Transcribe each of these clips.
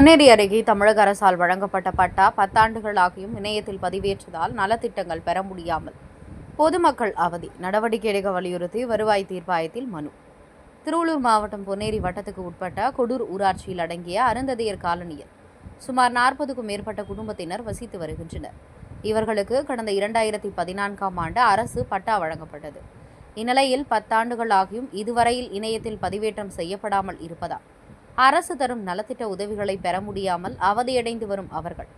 பொன்னேரி அருகே தமிழக அரசால் வழங்கப்பட்ட பட்டா பத்தாண்டுகளாகியும் இணையத்தில் பதிவேற்றதால் நலத்திட்டங்கள் பெற முடியாமல் பொதுமக்கள் அவதி. நடவடிக்கை எடுக்க வலியுறுத்தி வருவாய் தீர்ப்பாயத்தில் மனு. திருவள்ளூர் மாவட்டம் பொன்னேரி வட்டத்துக்கு உட்பட்ட கொடூர் ஊராட்சியில் அடங்கிய அருந்ததியர் காலனியில் சுமார் நாற்பதுக்கும் மேற்பட்ட குடும்பத்தினர் வசித்து வருகின்றனர். இவர்களுக்கு கடந்த இரண்டாயிரத்தி பதினான்காம் ஆண்டு அரசு பட்டா வழங்கப்பட்டது. இந்நிலையில் பத்தாண்டுகள் ஆகியும் இதுவரையில் இணையத்தில் பதிவேற்றம் செய்யப்படாமல் இருப்பதால் அரசு தரும் நலத்திட்ட உதவிகளை பெற முடியாமல் அவதியடைந்து வரும் அவர்கள்.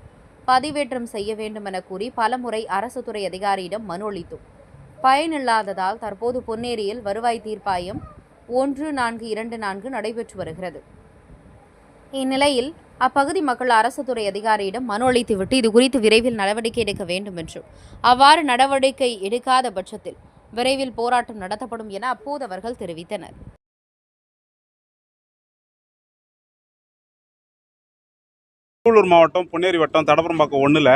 பதிவேற்றம் செய்ய வேண்டுமென கூறி பலமுறை அரசு துறை அதிகாரியிடம் மனு அளித்தோம். பயனில்லாததால் தற்போது பொன்னேரியில் வருவாய் தீர்ப்பாயம் ஒன்று நான்கு இரண்டு நான்கு நடைபெற்று வருகிறது. இந்நிலையில் அப்பகுதி மக்கள் அரசு துறை அதிகாரியிடம் மனு அளித்துவிட்டு இது குறித்து விரைவில் நடவடிக்கை எடுக்க வேண்டும் என்றும் அவ்வாறு நடவடிக்கை எடுக்காத பட்சத்தில் விரைவில் போராட்டம் நடத்தப்படும் என அப்போது அவர்கள் தெரிவித்தனர். திருவள்ளூர் மாவட்டம் பொன்னேரி வட்டம் தடப்புறம்பாக்கம் ஒன்றில்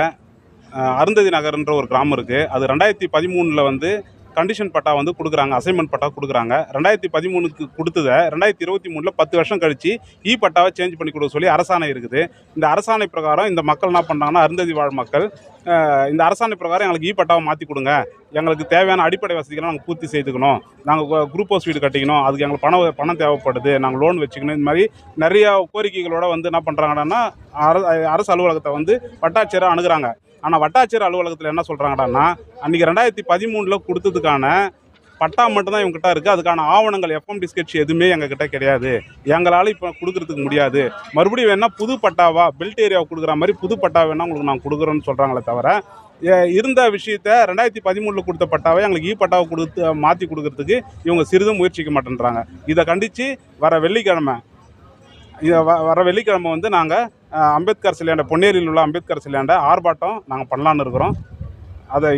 அருந்ததி நகர்ன்ற ஒரு கிராமம் இருக்குது அது ரெண்டாயிரத்தி பதிமூணில் வந்து கண்டிஷன் பட்டா வந்து கொடுக்குறாங்க அசைன்மெண்ட் பட்டா கொடுக்குறாங்க. ரெண்டாயிரத்தி பதிமூணுக்கு கொடுத்ததை ரெண்டாயிரத்தி இருபத்தி மூணில் பத்து வருஷம் கழிச்சு இ பட்டாவை சேஞ்ச் பண்ணி கொடுக்க சொல்லி அரசாணை இருக்குது. இந்த அரசாணை பிரகாரம் இந்த மக்கள் என்ன பண்ணுறாங்கன்னா அருந்ததி வாழ் மக்கள் இந்த அரசாணை பிரகாரம் எங்களுக்கு இ பட்டாவை மாற்றி கொடுங்க. எங்களுக்கு தேவையான அடிப்படை வசதிகளை நாங்கள் பூர்த்தி செய்துக்கணும். நாங்கள் குரூப் ஹவுஸ் வீடு கட்டிக்கணும். அதுக்கு எங்களுக்கு பணம் பணம் தேவைப்படுது. நாங்கள் லோன் வச்சுக்கணும். இந்த மாதிரி நிறையா கோரிக்கைகளோட வந்து என்ன பண்ணுறாங்கன்னா அரசு அலுவலகத்தை வந்து பட்டாட்சியராக அணுகிறாங்க. ஆனால் வட்டாட்சியர் அலுவலகத்தில் என்ன சொல்கிறாங்கடான்னா அன்றைக்கி ரெண்டாயிரத்தி பதிமூணில் கொடுத்ததுக்கான பட்டா மட்டும்தான் இவங்ககிட்ட இருக்குது அதுக்கான ஆவணங்கள் எஃப்எம் டிஸ்கட்சி எதுவுமே எங்ககிட்ட கிடையாது. எங்களால் இப்போ கொடுக்குறதுக்கு முடியாது. மறுபடியும் வேணால் புது பட்டாவா பெல்ட் ஏரியாவை கொடுக்குற மாதிரி புது பட்டா வேணால் உங்களுக்கு நான் கொடுக்குறோன்னு சொல்கிறாங்களே தவிர இருந்த விஷயத்த ரெண்டாயிரத்தி பதிமூணில் கொடுத்த பட்டாவை எங்களுக்கு இ பட்டாவை கொடுத்து மாற்றி கொடுக்கறதுக்கு இவங்க சிறிதும் முயற்சிக்க மாட்டேன்றாங்க. இதை கண்டித்து வர வெள்ளிக்கிழமை இதை வ வர வெள்ளிக்கிழமை வந்து நாங்கள் அம்பேத்கர் சிலையாண்ட பொன்னேரியில் உள்ள அம்பேத்கர் சிலையாண்ட ஆர்ப்பாட்டம் நாங்கள் பண்ணலான்னு இருக்கிறோம். அதை